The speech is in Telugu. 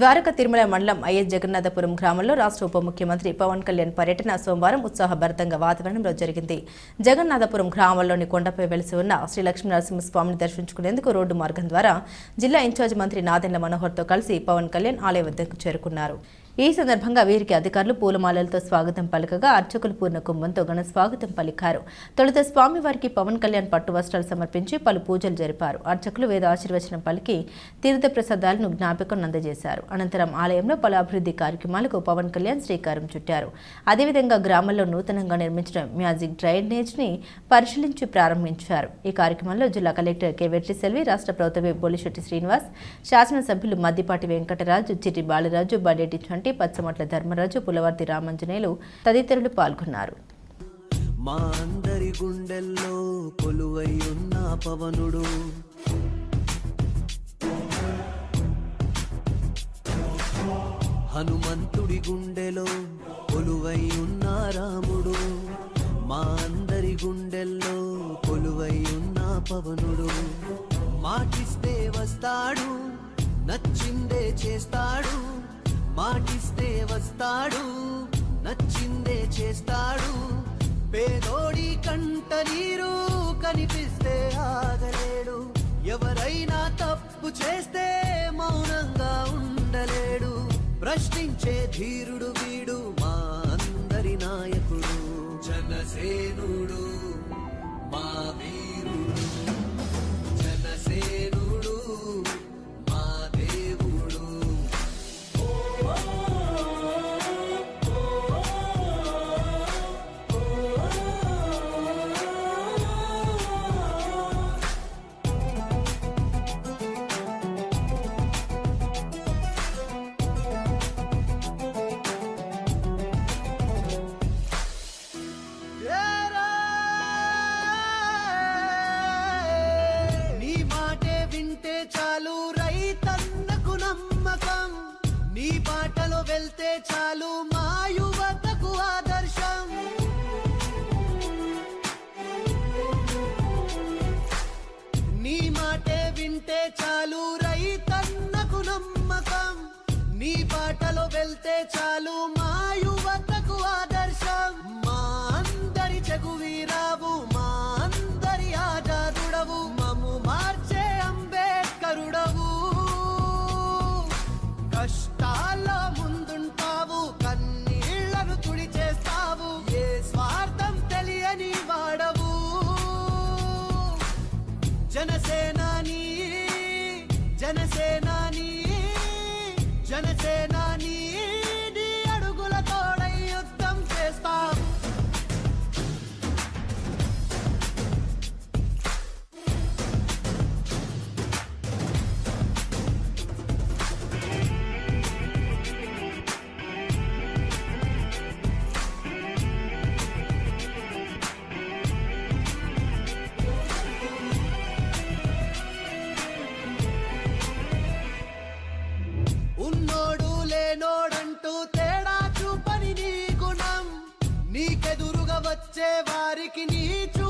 ద్వారక తిరుమల మండలం ఐఎస్ జగన్నాథపురం గ్రామంలో రాష్ట్ర ఉప ముఖ్యమంత్రి పవన్ కళ్యాణ్ పర్యటన సోమవారం ఉత్సాహభరితంగా వాతావరణంలో జరిగింది. జగన్నాథపురం గ్రామంలోని కొండపై వెలిసి ఉన్న శ్రీ లక్ష్మీ నరసింహస్వామిని దర్శించుకునేందుకు రోడ్డు మార్గం ద్వారా జిల్లా ఇన్ఛార్జ్ మంత్రి నాదెండ్ల మనోహర్తో కలిసి పవన్ కళ్యాణ్ ఆలయ వద్దకు చేరుకున్నారు. ఈ సందర్భంగా వీరికి అధికారులు పూలమాలలతో స్వాగతం పలకగా అర్చకులు పూర్ణ కుంభంతో ఘన స్వాగతం పలికారు. తొలుత స్వామివారికి పవన్ కళ్యాణ్ పట్టు వస్త్రాలు సమర్పించి పలు పూజలు జరిపారు. అర్చకులు వేద ఆశీర్వచనం పలికి తీర్థ ప్రసాదాలను జ్ఞాపకం అందజేశారు. అనంతరం ఆలయంలో పలు అభివృద్ధి కార్యక్రమాలకు పవన్ కళ్యాణ్ శ్రీకారం చుట్టారు. అదేవిధంగా గ్రామంలో నూతనంగా నిర్మించిన మ్యాజిక్ డ్రైనేజ్ని పరిశీలించి ప్రారంభించారు. ఈ కార్యక్రమంలో జిల్లా కలెక్టర్ కె. వెట్రి సెల్వి రాష్ట్ర ప్రభుత్వ బొలిశెట్టి శ్రీనివాస్ శాసనసభ్యులు మద్దిపాటి వెంకటరాజు చిట్టి బాలరాజు బడేటి పచ్చమట్ల ధర్మరాజు పులవర్తి రామంజనేయులు తదితరులు పాల్గొన్నారు. మా అందరి గుండెల్లో కొలువై ఉన్న పవనుడు. హనుమంతుడి గుండెలో కొలువై ఉన్న రాముడు. మా అందరి గుండెల్లో కొలువై ఉన్న పవనుడు. మాటిస్తే వస్తాడు నచ్చిందే చేస్తాడు. మాటిస్తే వస్తాడు నచ్చిందే చేస్తాడు. పేదోడి కంట నీరు కనిపిస్తే ఆగలేడు. ఎవరైనా తప్పు చేస్తే మౌనంగా ఉండలేడు. ప్రశ్నించే ధీరుడు బాటలో వెళ్తే చాలు మా యువతకు ఆదర్శం. నీ మాటే వింటే చాలు రైతన్నకు నమ్మకం. నీ బాటలో వెళ్తే చాలు మా యువతకు ఆదర్శం. మా అందరి చెగువీరావు మా అందరి ఆజాదుడవు మము మార్చే అంబేద్కరుడవు. కష్ట జనసేన ఎదురుగా వచ్చే వారికి నీ చూ